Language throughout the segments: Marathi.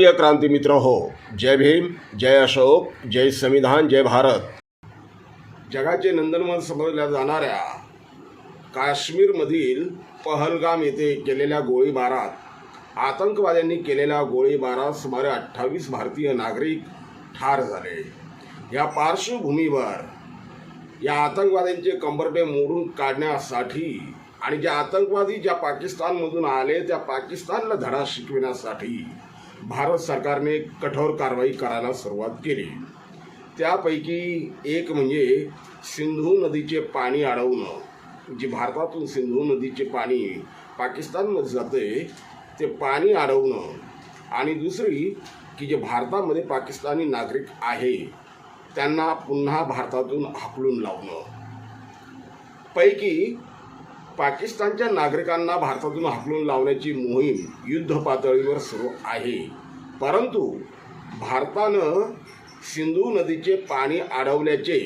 प्रिय क्रांती मित्र हो जय भीम जय अशोक जय संविधान जय भारत. जगाचे नंदनवन समजल्या जाणाऱ्या काश्मीरमधील पहलगाम येथे केलेल्या गोळीबारात आतंकवाद्यांनी केलेल्या गोळीबारात सुमारे अठ्ठावीस भारतीय नागरिक ठार झाले. या पार्श्वभूमीवर या आतंकवाद्यांचे कंबरटे मोडून काढण्यासाठी आणि जे आतंकवादी ज्या पाकिस्तानमधून आले त्या पाकिस्तानला धडा शिकविण्यासाठी भारत सरकारने कठोर कारवाई करायला सुरुवात केली. त्यापैकी एक म्हणजे सिंधू नदीचे पाणी अडवणं. जे भारतातून सिंधू नदीचे पाणी पाकिस्तानमध्ये जाते ते पाणी अडवणं. आणि दुसरी की जे भारतामध्ये पाकिस्तानी नागरिक आहे त्यांना पुन्हा भारतातून हाकलून लावणं. पैकी पाकिस्तानच्या नागरिकांना भारतातून हाकलून लावण्याची मोहीम युद्ध पातळीवर सुरू आहे. परंतु भारतानं सिंधू नदीचे पाणी अडवल्याचे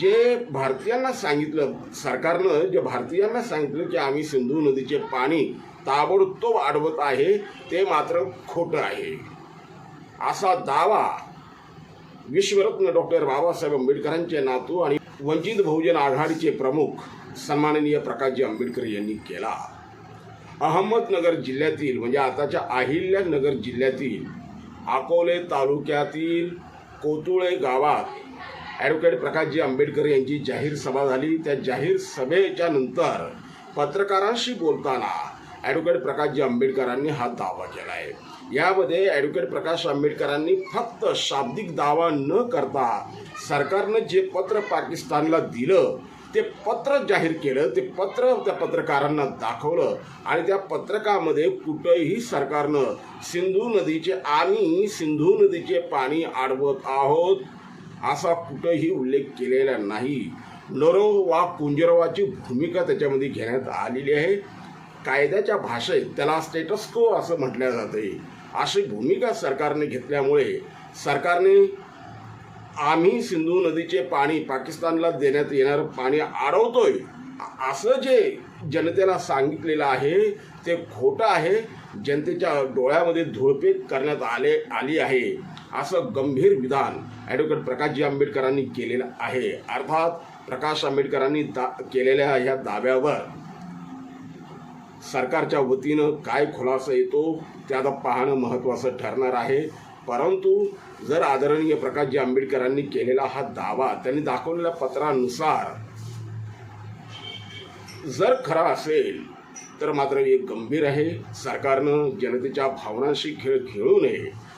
जे भारतीयांना सांगितलं सरकारनं जे भारतीयांना सांगितलं की आम्ही सिंधू नदीचे पाणी ताबडतोब अडवत आहे ते मात्र खोटं आहे. असा दावा विश्वरत्न डॉक्टर बाबासाहेब आंबेडकरांचे नातू आणि वंचित बहुजन आघाडीचे प्रमुख सन्माननीय प्रकाशजी आंबेडकर यांनी केला. अहमदनगर जिल्ह्यातील म्हणजे आताच्या अहिल्यानगर जिल्ह्यातील अकोले तालुक्यातील कोतुळे गावात ॲडव्होकेट प्रकाशजी आंबेडकर यांची जाहीर सभा झाली. त्या जाहीर सभेच्या नंतर पत्रकारांशी बोलताना ॲडव्होकेट प्रकाशजी आंबेडकरांनी हा दावा केला आहे यामध्ये ॲडव्होकेट प्रकाश आंबेडकरांनी फक्त शाब्दिक दावा न करता सरकारनं जे पत्र पाकिस्तानला दिलं ते पत्र जाहीर केलं ते पत्र त्या पत्रकारांना दाखवलं आणि त्या पत्रकामध्ये कुठंही सरकारनं सिंधू नदीचे आम्ही सिंधू नदीचे पाणी अडवत आहोत असा कुठंही उल्लेख केलेला नाही. नरो वा कुंजरवाची भूमिका त्याच्यामध्ये घेण्यात आलेली आहे. कायद्याच्या भाषेत त्याला स्टेटस्को असं म्हटलं जाते अशी भूमिका सरकारने घेतल्यामुळे सरकारने आम्ही सिंधू नदीचे पाणी पाकिस्तानला देण्यात येणारं पाणी अडवतोय असं जे जनतेला सांगितलेलं आहे ते खोटं आहे. जनतेच्या डोळ्यामध्ये धुळपेट करण्यात आले आली आहे. असं गंभीर विधान ॲडव्होकेट प्रकाशजी आंबेडकरांनी केलेलं आहे. अर्थात प्रकाश आंबेडकरांनी दा केलेल्या ह्या दाव्यावर सरकारच्या वतीनं काय खुलासा येतो ते आता पाहणं महत्त्वाचं ठरणार आहे. परंतु जर आदरणीय प्रकाशजी आंबेडकरांनी केलेला हा दावा त्यांनी दाखवलेल्या पत्रानुसार जर खरा असेल तर मात्र एक गंभीर आहे. सरकारनं जनतेच्या भावनांशी खेळ खेळू नये.